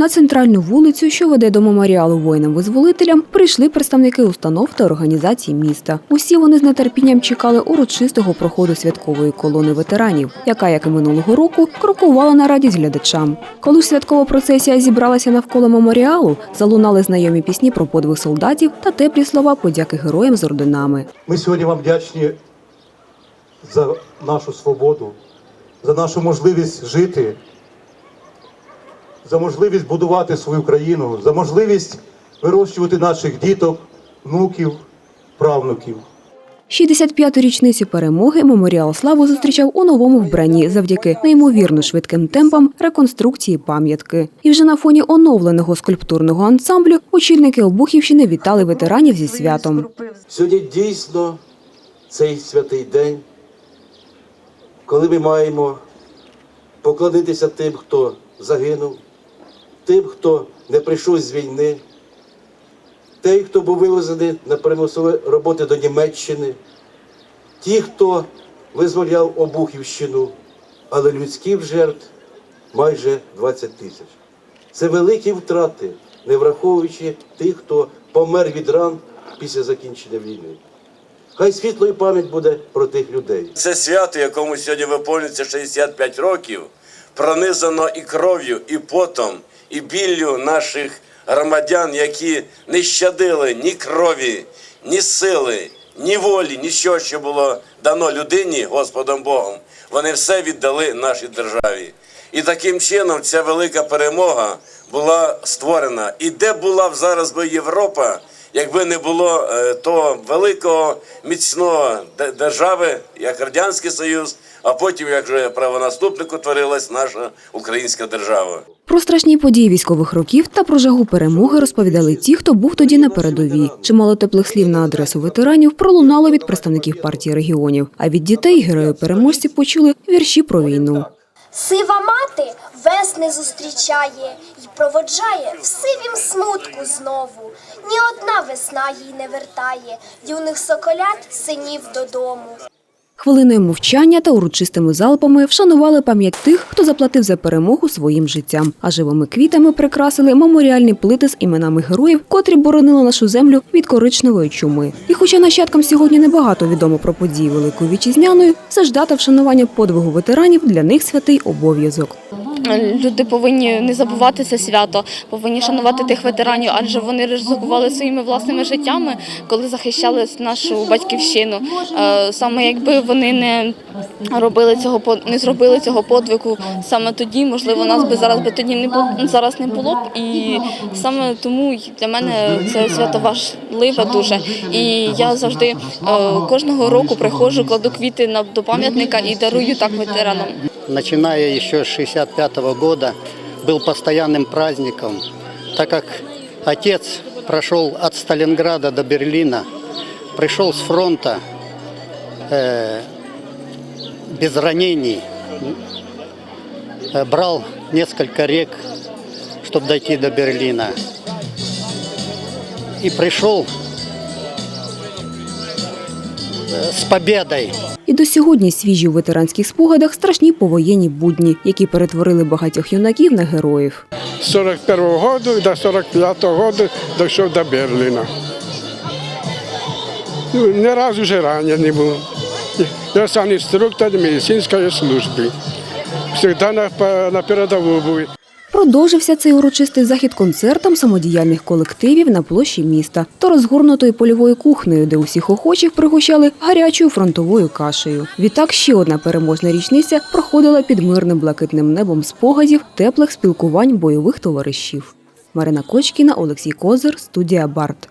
На центральну вулицю, що веде до меморіалу воїнам-визволителям, прийшли представники установ та організацій міста. Усі вони з нетерпінням чекали урочистого проходу святкової колони ветеранів, яка, як і минулого року, крокувала на радість глядачам. Коли ж святкова процесія зібралася навколо меморіалу, залунали знайомі пісні про подвиг солдатів та теплі слова подяки героям з орденами. Ми сьогодні вам вдячні за нашу свободу, за нашу можливість жити, за можливість будувати свою країну, за можливість вирощувати наших діток, внуків, правнуків. 65-ту річницю перемоги меморіал славу зустрічав у новому вбранні завдяки неймовірно швидким темпам реконструкції пам'ятки. І вже на фоні оновленого скульптурного ансамблю очільники Обухівщини вітали ветеранів зі святом. Сьогодні дійсно цей святий день, коли ми маємо поклонитися тим, хто загинув, тим, хто не прийшов з війни, тим, хто був вивезений на примусові роботи до Німеччини, ті, хто визволяв Обухівщину, але людських жертв майже 20 тисяч. Це великі втрати, не враховуючи тих, хто помер від ран після закінчення війни. Хай світлою пам'ять буде про тих людей. Це свято, якому сьогодні виповнюється 65 років, пронизано і кров'ю, і потом, і біллю наших громадян, які не щадили ні крові, ні сили, ні волі, нічого, що було дано людині Господом Богом. Вони все віддали нашій державі. І таким чином ця велика перемога була створена. І де була б зараз би Європа, якби не було е, того великого міцного де- держави, як Радянський Союз, а потім, як вже правонаступник утворилась наша українська держава. Про страшні події військових років та про жагу перемоги розповідали ті, хто був тоді на передовій. Чимало теплих слів на адресу ветеранів пролунало від представників партії регіонів. А від дітей герої переможці почули вірші про війну. Сива мати весни зустрічає проводжає в сивім смутку знову. Ні одна весна їй не вертає юних соколят синів додому. Хвилиною мовчання та урочистими залпами вшанували пам'ять тих, хто заплатив за перемогу своїм життям, а живими квітами прикрасили меморіальні плити з іменами героїв, котрі боронили нашу землю від коричневої чуми. І хоча нащадкам сьогодні небагато відомо про події Великої Вітчизняної, все вшанування подвигу ветеранів для них святий обов'язок. Люди повинні не забувати це свято, повинні шанувати тих ветеранів, адже вони ризикували своїми власними життями, коли захищали нашу батьківщину. Е, Саме якби вони не робили цього не зробили цього подвигу, саме тоді, можливо, нас би зараз би тоді не було зараз не було б. І саме тому для мене це свято важливе дуже. І я завжди е, кожного року приходжу, кладу квіти на до пам'ятника і дарую так ветеранам. Начиная еще с 65 года, был постоянным праздником, так как отец прошел от Сталинграда до Берлина, пришел с фронта э, без ранений, э, брал несколько рек, чтобы дойти до Берлина. И пришел с победой. І до сьогодні свіжі у ветеранських спогадах страшні повоєнні будні, які перетворили багатьох юнаків на героїв. З 41-го году до 45-го году дійшов до Берліна. Ну, не раз вже ранений був. Я сам інструктор медицинської служби. Завжди на, на передову був. Продовжився цей урочистий захід концертом самодіяльних колективів на площі міста та розгорнутою польовою кухнею, де усіх охочих пригощали гарячою фронтовою кашею. Відтак ще одна переможна річниця проходила під мирним блакитним небом спогадів, теплих спілкувань бойових товаришів. Марина Кочкіна, Олексій Козир, студія Барт.